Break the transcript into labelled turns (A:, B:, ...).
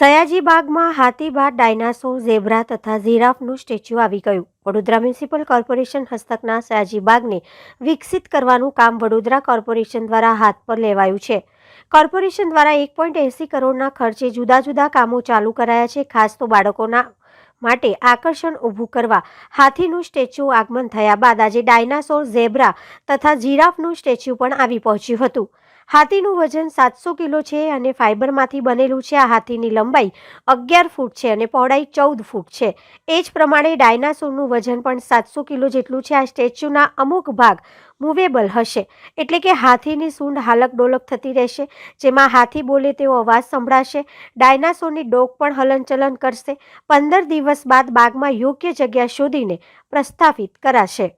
A: સયાજી બાગમાં હાથીબાદ dinosaur, zebra તથા ઝીરાફનું સ્ટેચ્યુ આવી ગયું. વડોદરા મ્યુનિસિપલ કોર્પોરેશન હસ્તકના સયાજી બાગને વિકસિત કરવાનું કામ વડોદરા કોર્પોરેશન દ્વારા હાથ પર લેવાયું છે. કોર્પોરેશન દ્વારા એક પોઈન્ટ એંસી કરોડના ખર્ચે જુદા જુદા કામો ચાલુ કરાયા છે, ખાસ તો બાળકોના માટે આકર્ષણ ઊભું કરવા. હાથીનું સ્ટેચ્યુ આગમન થયા બાદ આજે ડાયનાસોર ઝેબ્રા તથા જીરાફનું સ્ટેચ્યુ પણ આવી પહોંચ્યું હતું. હાથીનું વજન સાતસો કિલો છે અને ફાઇબરમાંથી બનેલું છે આ હાથીની લંબાઈ અગિયાર ફૂટ છે અને પહોળાઈ ચૌદ ફૂટ છે. એ જ પ્રમાણે ડાયનાસોરનું વજન પણ સાતસો કિલો જેટલું છે આ સ્ટેચ્યુના અમુક ભાગ મૂવેબલ હશે. એટલે કે હાથીની સૂંઢ હાલક ડોલક થતી રહેશે. જેમાં હાથી બોલે તેવો અવાજ સંભળાશે. ડાયનાસોરની ડોક પણ હલનચલન કરશે. પંદર દિવસ બાદ બાગમાં યોગ્ય જગ્યા શોધીને પ્રસ્થાપિત કરાશે.